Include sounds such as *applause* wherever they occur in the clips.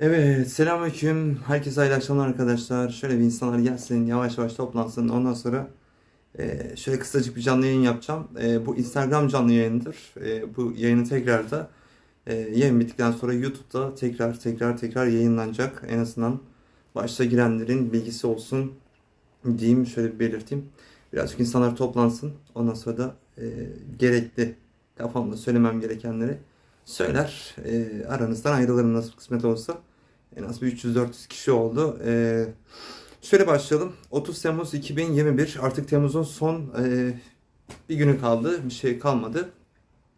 Evet, selamünaleyküm. Herkese hayırlı akşamlar arkadaşlar. Şöyle bir insanlar gelsin, yavaş yavaş toplansın. Ondan sonra e, şöyle kısacık bir canlı yayın yapacağım. E, bu Instagram canlı yayınıdır. E, bu yayını tekrar da e, yayın bittikten sonra YouTube'da tekrar tekrar tekrar yayınlanacak. En azından başta girenlerin bilgisi olsun diyeyim, şöyle bir belirteyim. Birazcık insanlar toplansın. Ondan sonra da e, gerekli kafamda söylemem gerekenleri söyler. E, aranızdan ayrılırım nasıl kısmet olsa. En az bir 300-400 kişi oldu. E, şöyle başlayalım. 30 Temmuz 2021 artık Temmuz'un son e, bir günü kaldı. Bir şey kalmadı.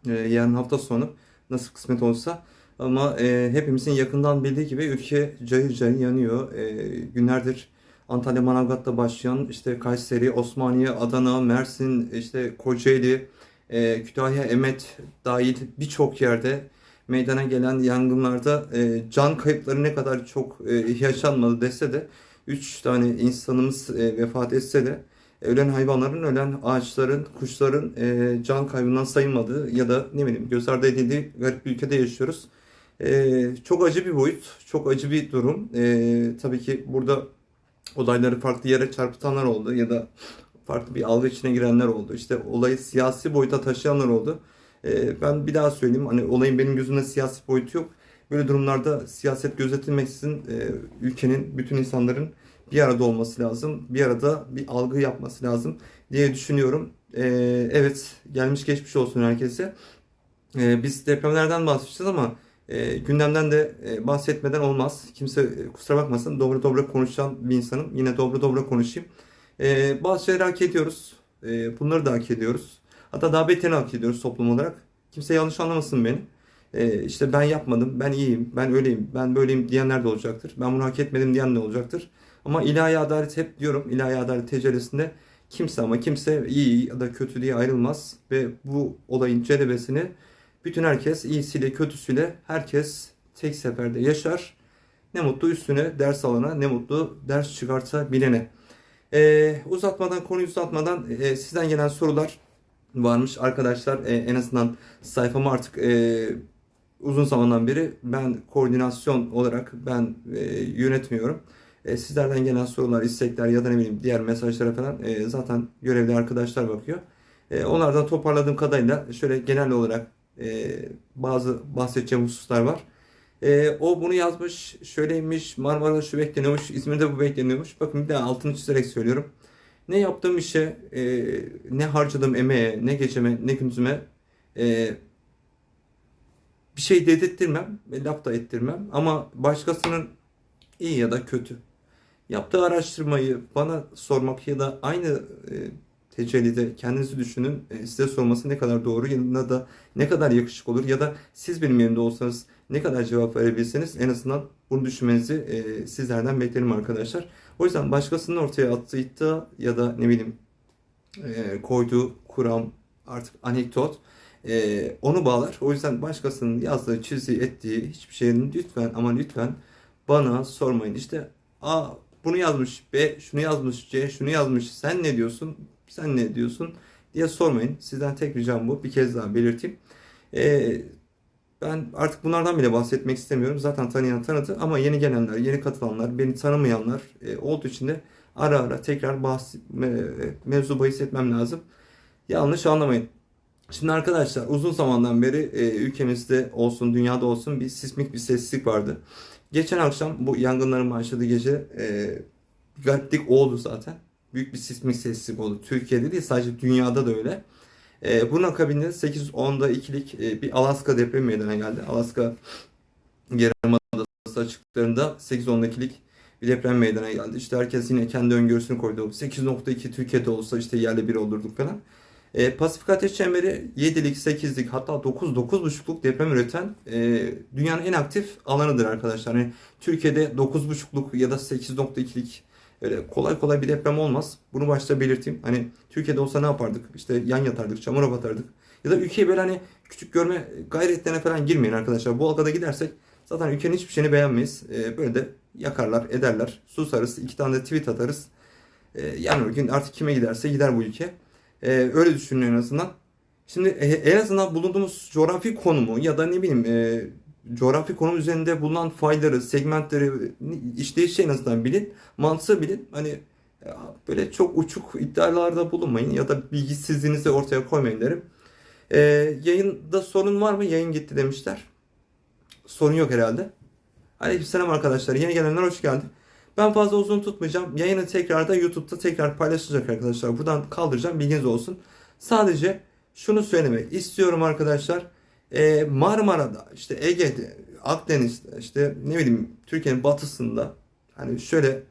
E, yarın hafta sonu nasıl kısmet olsa. Ama e, hepimizin yakından bildiği gibi ülke cayır cayır yanıyor. E, günlerdir Antalya Manavgat'ta başlayan işte Kayseri, Osmaniye, Adana, Mersin, işte Kocaeli, e, Kütahya, Emet dahil birçok yerde meydana gelen yangınlarda e, can kayıpları ne kadar çok e, yaşanmadı dese de 3 tane insanımız e, vefat etse de ölen hayvanların, ölen ağaçların, kuşların e, can kaybından sayılmadığı ya da ne bileyim göz ardı edildiği garip bir ülkede yaşıyoruz. E, çok acı bir boyut, çok acı bir durum. E, tabii ki burada olayları farklı yere çarpıtanlar oldu ya da farklı bir algı içine girenler oldu. İşte olayı siyasi boyuta taşıyanlar oldu. Ee, ben bir daha söyleyeyim. Hani olayın benim gözümde siyasi boyutu yok. Böyle durumlarda siyaset gözetilmeksizin e, ülkenin bütün insanların bir arada olması lazım. Bir arada bir algı yapması lazım diye düşünüyorum. Ee, evet gelmiş geçmiş olsun herkese. Ee, biz depremlerden bahsedeceğiz ama e, gündemden de e, bahsetmeden olmaz. Kimse e, kusura bakmasın. Dobra dobra konuşan bir insanım. Yine dobra dobra konuşayım. Ee, bazı şeyler hak ediyoruz. Bunları da hak ediyoruz. Hatta daha beterini hak ediyoruz toplum olarak. Kimse yanlış anlamasın beni. Ee, işte ben yapmadım, ben iyiyim, ben öyleyim, ben böyleyim diyenler de olacaktır. Ben bunu hak etmedim diyen de olacaktır. Ama ilahi adalet hep diyorum, ilahi adalet tecellisinde kimse ama kimse iyi ya da kötü diye ayrılmaz. Ve bu olayın celebesini bütün herkes iyisiyle kötüsüyle herkes tek seferde yaşar. Ne mutlu üstüne ders alana, ne mutlu ders çıkartabilene. Ee, uzatmadan, konuyu uzatmadan e, sizden gelen sorular varmış arkadaşlar. E, en azından sayfamı artık e, uzun zamandan beri ben koordinasyon olarak ben e, yönetmiyorum. E, sizlerden gelen sorular, istekler ya da ne bileyim diğer mesajlara falan e, zaten görevli arkadaşlar bakıyor. E, onlardan toparladığım kadarıyla şöyle genel olarak e, bazı bahsedeceğim hususlar var. E, o bunu yazmış, şöyleymiş, Marmara şu bekleniyormuş, İzmir'de bu bekleniyormuş. Bakın bir daha altını çizerek söylüyorum. Ne yaptığım işe, e, ne harcadığım emeğe, ne geceme, ne gündüzüme e, bir şey dedirttirmem, laf da ettirmem. Ama başkasının iyi ya da kötü yaptığı araştırmayı bana sormak ya da aynı e, tecellide kendinizi düşünün. E, size sorması ne kadar doğru ya da ne kadar yakışık olur ya da siz benim yerimde olsanız ne kadar cevap verebilirseniz en azından bunu düşünmenizi e, sizlerden beklerim arkadaşlar. O yüzden başkasının ortaya attığı iddia ya da ne bileyim e, koyduğu kuram artık anekdot e, onu bağlar. O yüzden başkasının yazdığı, çizdiği, ettiği hiçbir şeyin lütfen ama lütfen bana sormayın. İşte A bunu yazmış, B şunu yazmış, C şunu yazmış. Sen ne diyorsun? Sen ne diyorsun? diye sormayın. Sizden tek ricam bu. Bir kez daha belirteyim. Ee, ben artık bunlardan bile bahsetmek istemiyorum. Zaten tanıyan tanıdı ama yeni gelenler, yeni katılanlar, beni tanımayanlar e, olduğu için de ara ara tekrar bahs me- mevzu bahis etmem lazım. Yanlış anlamayın. Şimdi arkadaşlar uzun zamandan beri e, ülkemizde olsun, dünyada olsun bir sismik bir sessizlik vardı. Geçen akşam bu yangınların başladığı gece e, gariplik oldu zaten. Büyük bir sismik sessizlik oldu. Türkiye'de değil sadece dünyada da öyle. E, bunun akabinde 8-10'da ikilik e, bir Alaska depremi meydana geldi. Alaska Yarımadası açıklarında 8-10'da ikilik bir deprem meydana geldi. İşte herkes yine kendi öngörüsünü koydu. 8.2 Türkiye'de olsa işte yerle bir olurduk falan. E, Pasifik Ateş Çemberi 7'lik, 8'lik hatta 9, 9.5'luk deprem üreten e, dünyanın en aktif alanıdır arkadaşlar. Yani Türkiye'de 9.5'luk ya da 8.2'lik öyle kolay kolay bir deprem olmaz. Bunu başta belirteyim. Hani Türkiye'de olsa ne yapardık? İşte yan yatardık, çamura batardık. Ya da ülkeyi böyle hani küçük görme gayretlerine falan girmeyin arkadaşlar. Bu halkada gidersek zaten ülkenin hiçbir şeyini beğenmeyiz. E, böyle de yakarlar, ederler. Susarız, iki tane de tweet atarız. E, yarın öbür gün artık kime giderse gider bu ülke. Ee, öyle düşünün en azından. Şimdi e, en azından bulunduğumuz coğrafi konumu ya da ne bileyim e, coğrafi konum üzerinde bulunan fayları, segmentleri, işleyiş şey en azından bilin. Mantığı bilin. Hani ya, böyle çok uçuk iddialarda bulunmayın ya da bilgisizliğinizi ortaya koymayın derim. Ee, yayında sorun var mı? Yayın gitti demişler. Sorun yok herhalde. Aleykümselam arkadaşlar. Yeni gelenler hoş geldi. Ben fazla uzun tutmayacağım. Yayını tekrar da YouTube'da tekrar paylaşılacak arkadaşlar. Buradan kaldıracağım. Bilginiz olsun. Sadece şunu söylemek istiyorum arkadaşlar. Ee, Marmara'da, işte Ege'de, Akdeniz'de, işte ne bileyim Türkiye'nin batısında hani şöyle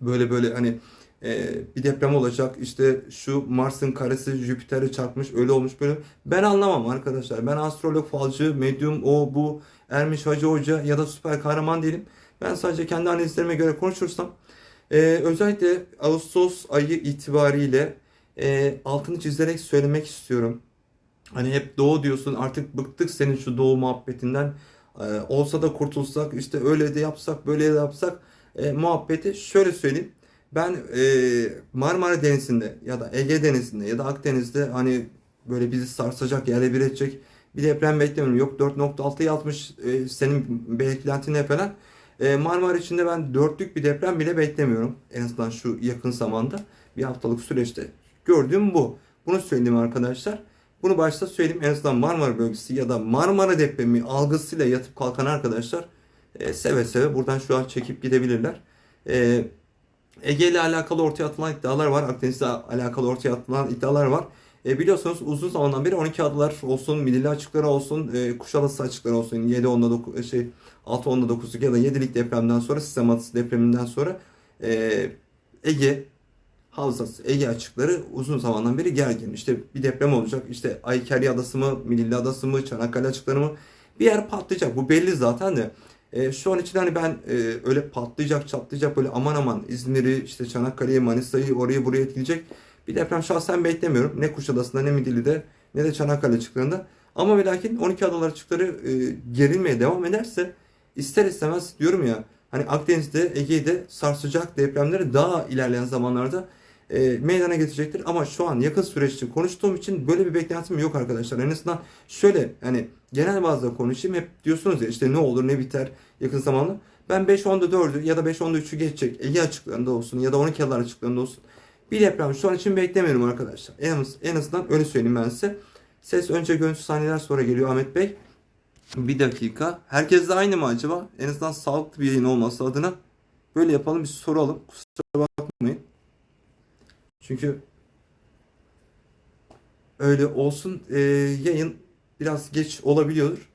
böyle böyle hani e, bir deprem olacak. İşte şu Mars'ın karesi Jüpiter'e çarpmış, öyle olmuş böyle. Ben anlamam arkadaşlar. Ben astrolog, falcı, medyum, o bu, Ermiş Hacı Hoca ya da süper kahraman değilim. Ben sadece kendi analizlerime göre konuşursam e, özellikle Ağustos ayı itibariyle e, altını çizerek söylemek istiyorum. Hani hep doğu diyorsun artık bıktık senin şu doğu muhabbetinden. E, olsa da kurtulsak işte öyle de yapsak böyle de yapsak e, muhabbeti şöyle söyleyeyim. Ben e, Marmara Denizi'nde ya da Ege Denizi'nde ya da Akdeniz'de hani böyle bizi sarsacak, yerle bir edecek bir deprem beklemiyorum. Yok 4.6 yazmış e, senin beklentine falan. E, Marmara içinde ben dörtlük bir deprem bile beklemiyorum. En azından şu yakın zamanda bir haftalık süreçte gördüğüm bu. Bunu söyleyeyim arkadaşlar. Bunu başta söyleyeyim. En azından Marmara bölgesi ya da Marmara depremi algısıyla yatıp kalkan arkadaşlar e, seve seve buradan şu an çekip gidebilirler. E, Ege ile alakalı ortaya atılan iddialar var. Akdeniz'le alakalı ortaya atılan iddialar var. E, biliyorsunuz uzun zamandan beri 12 adalar olsun, Midilli açıkları olsun, e, Kuşadası açıkları olsun, 7 10'da 9 şey 6 10'da 9'luk ya da 7'lik depremden sonra sistem atısı depreminden sonra e, Ege havzası, Ege açıkları uzun zamandan beri gergin. İşte bir deprem olacak. İşte Aykerya Adası mı, Midilli Adası mı, Çanakkale açıkları mı? Bir yer patlayacak. Bu belli zaten de. E, şu an için hani ben e, öyle patlayacak, çatlayacak böyle aman aman İzmir'i, işte Çanakkale'yi, Manisa'yı orayı buraya etkileyecek bir deprem şahsen beklemiyorum. Ne Kuşadası'nda ne Midilli'de ne de Çanakkale açıklarında. Ama ve lakin 12 adalar açıkları e, gerilmeye devam ederse ister istemez diyorum ya hani Akdeniz'de, Ege'de sarsacak depremleri daha ilerleyen zamanlarda e, meydana getirecektir. Ama şu an yakın süreçte konuştuğum için böyle bir beklentim yok arkadaşlar. En azından şöyle hani genel bazda konuşayım. Hep diyorsunuz ya işte ne olur ne biter yakın zamanda. Ben 5-10'da 4'ü ya da 5-10'da 3'ü geçecek Ege açıklarında olsun ya da 12 adalar açıklarında olsun. Bir deprem şu an için beklemiyorum arkadaşlar. En, en azından öyle söyleyeyim ben size. Ses önce görüntü saniyeler sonra geliyor Ahmet Bey. Bir dakika. Herkes de aynı mı acaba? En azından sağlıklı bir yayın olması adına böyle yapalım bir soralım. Kusura bakmayın. Çünkü öyle olsun e, yayın biraz geç olabiliyor.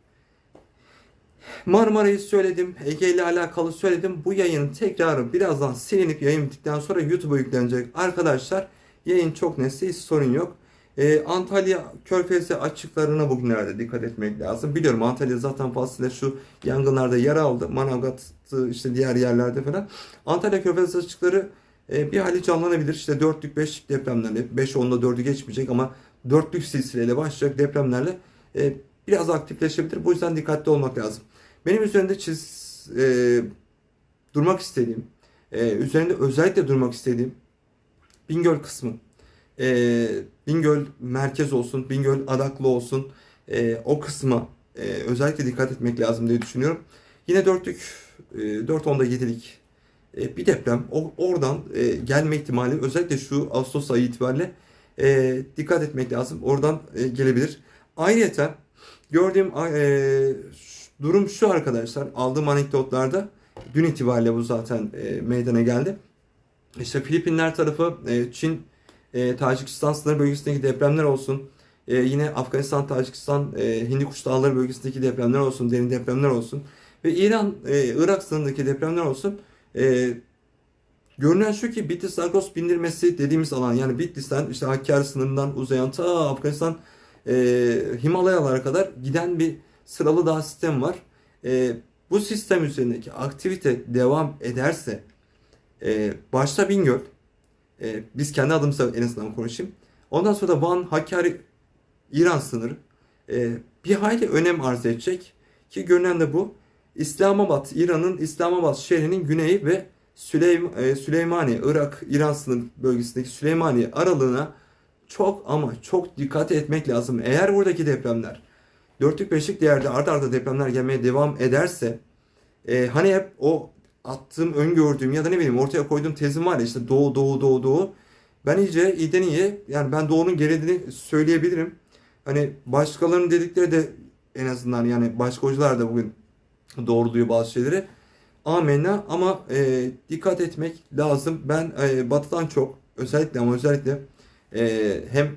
Marmara'yı söyledim, Ege ile alakalı söyledim. Bu yayının tekrarı birazdan silinip yayın bittikten sonra YouTube'a yüklenecek. Arkadaşlar yayın çok netse hiç sorun yok. Ee, Antalya Körfezi açıklarına bugünlerde dikkat etmek lazım. Biliyorum Antalya zaten fazla şu yangınlarda yer aldı. Manavgat işte diğer yerlerde falan. Antalya Körfezi açıkları bir hali canlanabilir. İşte 4'lük 5'lik depremlerle 5 10'da 4'ü geçmeyecek ama 4'lük silsileyle başlayacak depremlerle e, biraz aktifleşebilir. Bu yüzden dikkatli olmak lazım. Benim üzerinde çiz e, durmak istediğim, e, üzerinde özellikle durmak istediğim Bingöl kısmı. E, Bingöl merkez olsun, Bingöl adaklı olsun. E, o kısma e, özellikle dikkat etmek lazım diye düşünüyorum. Yine dörtlük, e, 4-10'da 7'lik e, bir deprem oradan e, gelme ihtimali özellikle şu Ağustos ayı itibariyle e, dikkat etmek lazım. Oradan gelebilir. Ayrıca gördüğüm durum şu arkadaşlar. Aldığım anekdotlarda dün itibariyle bu zaten meydana geldi. İşte Filipinler tarafı, Çin, Tacikistan sınır bölgesindeki depremler olsun. E, yine Afganistan, Tacikistan, e, Hindikuş Dağları bölgesindeki depremler olsun, derin depremler olsun. Ve İran, e, Irak sınırındaki depremler olsun. E, görünen şu ki Bitlis Zagros bindirmesi dediğimiz alan yani Bitlis'ten işte Hakkari sınırından uzayan ta Afganistan e, Himalayalara kadar giden bir sıralı dağ sistem var. E, bu sistem üzerindeki aktivite devam ederse e, başta Bingöl e, biz kendi adımıza en azından konuşayım. Ondan sonra da Van, Hakkari, İran sınırı e, bir hayli önem arz edecek ki görünen de bu. İslamabad, İran'ın İslamabad şehrinin güneyi ve Süleym e, Süleymaniye, Irak, İran sınır bölgesindeki Süleymaniye aralığına çok ama çok dikkat etmek lazım. Eğer buradaki depremler dörtlük beşlik değerde arda arda depremler gelmeye devam ederse e, hani hep o attığım, öngördüğüm ya da ne bileyim ortaya koyduğum tezim var ya işte doğu, doğu, doğu, doğu. Ben iyice iyiden iyiye yani ben doğunun gerilediğini söyleyebilirim. Hani başkalarının dedikleri de en azından yani başka hocalar da bugün doğruluyor bazı şeyleri. Amenna ama e, dikkat etmek lazım. Ben e, batıdan çok özellikle ama özellikle e, hem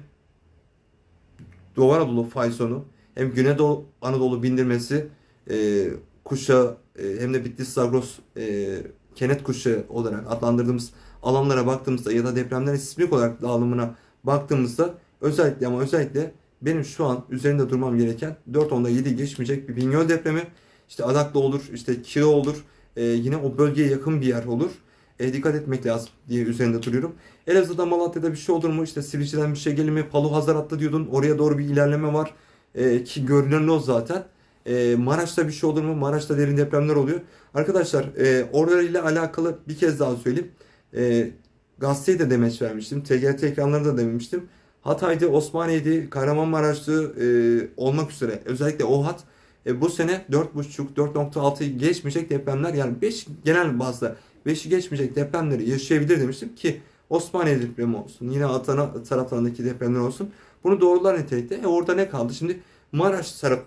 Doğu Anadolu faysonu hem Güneydoğu Anadolu bindirmesi e, kuşağı e, hem de Bitlis Zagros e, kenet kuşağı olarak adlandırdığımız alanlara baktığımızda ya da depremlerin sismik olarak dağılımına baktığımızda özellikle ama özellikle benim şu an üzerinde durmam gereken 4.10'da 7 geçmeyecek bir Bingöl depremi. İşte Adaklı olur, işte Kira olur. e, yine o bölgeye yakın bir yer olur. E, dikkat etmek lazım diye üzerinde duruyorum. Elazığ'da Malatya'da bir şey olur mu? İşte Sivrice'den bir şey gelir mi? Palu Hazar diyordun. Oraya doğru bir ilerleme var. E, ki görünen o zaten. E, Maraş'ta bir şey olur mu? Maraş'ta derin depremler oluyor. Arkadaşlar e, oralarıyla alakalı bir kez daha söyleyeyim. E, gazeteye de demeç vermiştim. TGRT ekranlarında da demiştim. Hatay'dı, Osmaniye'di, Kahramanmaraş'tı e, olmak üzere. Özellikle o hat e, bu sene 4.5-4.6'yı geçmeyecek depremler yani 5 genel bazda 5'i geçmeyecek depremleri yaşayabilir demiştim ki Osmaniye depremi olsun. Yine Adana taraflarındaki depremler olsun. Bunu doğrular nitelikte. E orada ne kaldı? Şimdi Maraş taraf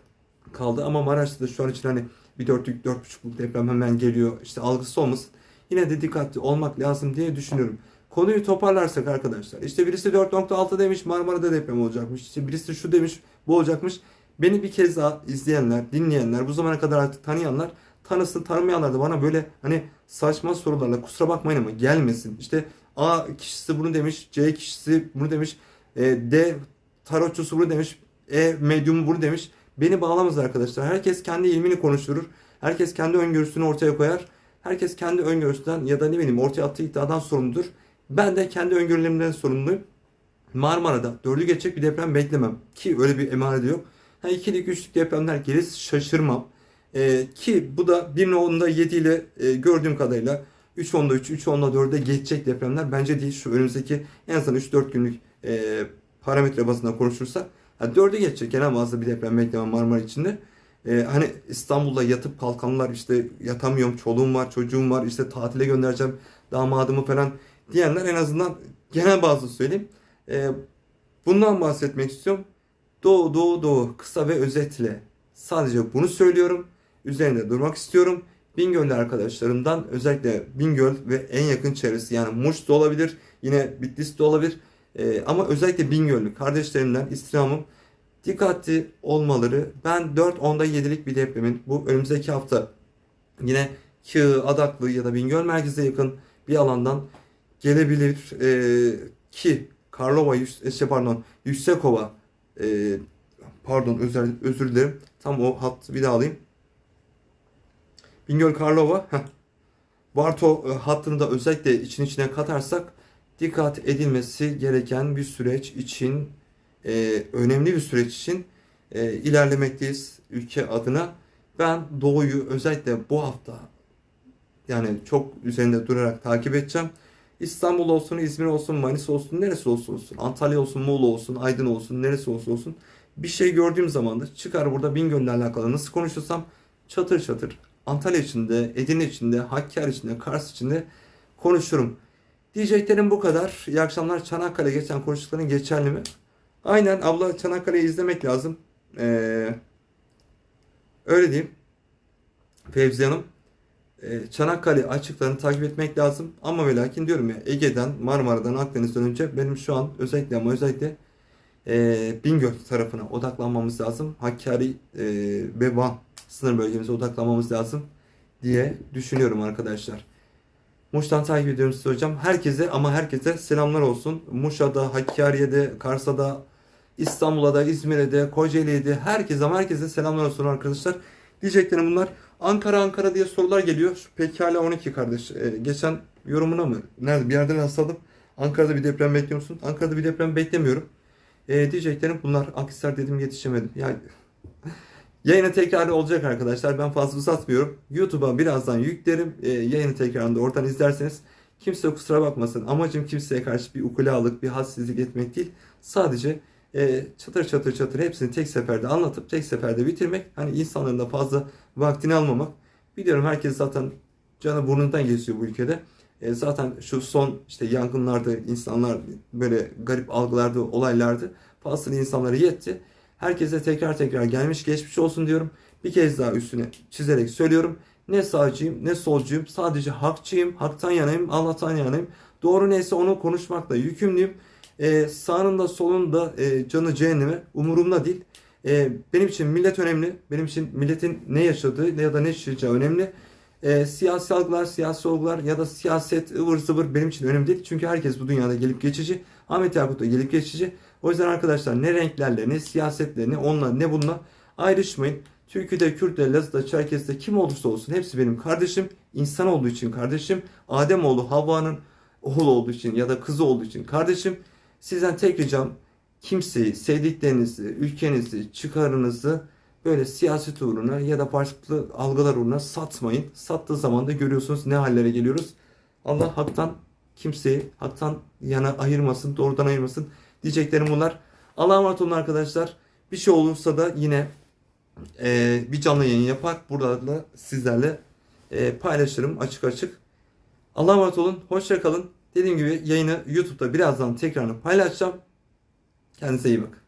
kaldı ama Maraş'ta da şu an için hani bir dörtlük, dört buçukluk deprem hemen geliyor. İşte algısı olmasın. Yine de dikkatli olmak lazım diye düşünüyorum. Konuyu toparlarsak arkadaşlar. İşte birisi 4.6 demiş Marmara'da deprem olacakmış. İşte birisi şu demiş bu olacakmış. Beni bir kez daha izleyenler, dinleyenler, bu zamana kadar artık tanıyanlar tanısın, tanımayanlar da bana böyle hani saçma sorularla kusura bakmayın ama gelmesin. İşte A kişisi bunu demiş, C kişisi bunu demiş, e, D tarotçusu bunu demiş, E medyumu bunu demiş. Beni bağlamaz arkadaşlar. Herkes kendi ilmini konuşturur. Herkes kendi öngörüsünü ortaya koyar. Herkes kendi öngörüsünden ya da ne bileyim ortaya attığı iddiadan sorumludur. Ben de kendi öngörülerimden sorumluyum. Marmara'da dördü geçecek bir deprem beklemem. Ki öyle bir emanet yok. Ha, ikilik, üçlük depremler gelir şaşırmam. Ee, ki bu da 1.10'da 7 ile e, gördüğüm kadarıyla 3.10'da 3, 3.10'da 4'e geçecek depremler bence değil. Şu önümüzdeki en azından 3-4 günlük e, parametre bazında konuşursak. Ha, 4'ü geçecek en fazla bir deprem beklemem Marmara içinde. Ee, hani İstanbul'da yatıp kalkanlar işte yatamıyorum, çoluğum var, çocuğum var, işte tatile göndereceğim damadımı falan diyenler en azından genel bazı söyleyeyim. Ee, bundan bahsetmek istiyorum. Doğu, doğu, doğu kısa ve özetle sadece bunu söylüyorum. Üzerinde durmak istiyorum. Bingöl'lü arkadaşlarımdan özellikle Bingöl ve en yakın çevresi yani Muş da olabilir, yine Bitlis de olabilir. Ee, ama özellikle Bingöllü kardeşlerimden istirhamım dikkatli olmaları. Ben 4-10'da 7'lik bir depremin bu önümüzdeki hafta yine Kığ, Adaklı ya da Bingöl merkeze yakın bir alandan gelebilir Ee, ki Karlova, Yüks- şey pardon e, pardon özür, özür dilerim. Tam o hattı bir daha alayım. Bingöl Karlova. Barto e, hattını da özellikle için içine katarsak dikkat edilmesi gereken bir süreç için e, önemli bir süreç için e, ilerlemekteyiz ülke adına. Ben Doğu'yu özellikle bu hafta yani çok üzerinde durarak takip edeceğim. İstanbul olsun, İzmir olsun, Manisa olsun, neresi olsun olsun, Antalya olsun, Muğla olsun, Aydın olsun, neresi olsun olsun. Bir şey gördüğüm zaman da çıkar burada Bingöl'le alakalı nasıl konuşursam çatır çatır Antalya içinde, Edirne içinde, Hakkari içinde, Kars içinde konuşurum. Diyeceklerim bu kadar. İyi akşamlar. Çanakkale geçen konuştukların geçerli mi? Aynen abla Çanakkale'yi izlemek lazım. Ee, öyle diyeyim. Fevzi Hanım. Ee, Çanakkale açıklarını takip etmek lazım. Ama ve lakin diyorum ya Ege'den, Marmara'dan, Akdeniz'den önce benim şu an özellikle ama özellikle e, Bingöl tarafına odaklanmamız lazım. Hakkari e, ve Van sınır bölgemize odaklanmamız lazım diye düşünüyorum arkadaşlar. Muş'tan takip ediyorum sizi hocam. Herkese ama herkese selamlar olsun. Muş'a'da, Hakkari'de, Kars'a'da, İstanbul'a da, İzmir'e de, Kocaeli'ye de herkese ama herkese selamlar olsun arkadaşlar. Diyeceklerim bunlar. Ankara Ankara diye sorular geliyor. Pekala 12 kardeş. Ee, geçen yorumuna mı? Nerede? Bir yerden rastladım. Ankara'da bir deprem bekliyor musun? Ankara'da bir deprem beklemiyorum. Ee, diyeceklerim bunlar. Akhisar dedim yetişemedim. Yani *laughs* Yayını tekrarı olacak arkadaşlar. Ben fazla uzatmıyorum. YouTube'a birazdan yüklerim. Ee, yayını tekrarında oradan izlerseniz kimse kusura bakmasın. Amacım kimseye karşı bir ukulalık, bir hassizlik etmek değil. Sadece e, çatır çatır çatır hepsini tek seferde anlatıp tek seferde bitirmek. Hani insanların da fazla vaktini almamak. Biliyorum herkes zaten canı burnundan geçiyor bu ülkede. E, zaten şu son işte yangınlarda insanlar böyle garip algılarda olaylardı. Fazla insanlara yetti. Herkese tekrar tekrar gelmiş geçmiş olsun diyorum. Bir kez daha üstüne çizerek söylüyorum. Ne sağcıyım ne solcuyum. Sadece hakçıyım. Haktan yanayım. Allah'tan yanayım. Doğru neyse onu konuşmakla yükümlüyüm. Ee, sağında solunda e, canı cehenneme umurumda değil. Ee, benim için millet önemli. Benim için milletin ne yaşadığı ya da ne yaşayacağı önemli. Ee, siyasi algılar, siyasi olgular ya da siyaset ıvır zıvır benim için önemli değil. Çünkü herkes bu dünyada gelip geçici. Ahmet Yakut da gelip geçici. O yüzden arkadaşlar ne renklerle, ne siyasetle, ne onunla, ne bununla ayrışmayın. Türküde, Kürt'te, Laz'da, Çerkez'de kim olursa olsun hepsi benim kardeşim. İnsan olduğu için kardeşim. Ademoğlu Havva'nın oğlu olduğu için ya da kızı olduğu için kardeşim. Sizden tek ricam kimseyi, sevdiklerinizi, ülkenizi, çıkarınızı böyle siyaset uğruna ya da farklı algılar uğruna satmayın. Sattığı zaman da görüyorsunuz ne hallere geliyoruz. Allah haktan kimseyi haktan yana ayırmasın, doğrudan ayırmasın. Diyeceklerim bunlar. Allah'a emanet olun arkadaşlar. Bir şey olursa da yine e, bir canlı yayın yapar. Burada da sizlerle e, paylaşırım açık açık. Allah'a emanet olun. Hoşça kalın. Dediğim gibi yayını YouTube'da birazdan tekrarını paylaşacağım. Kendinize iyi bakın.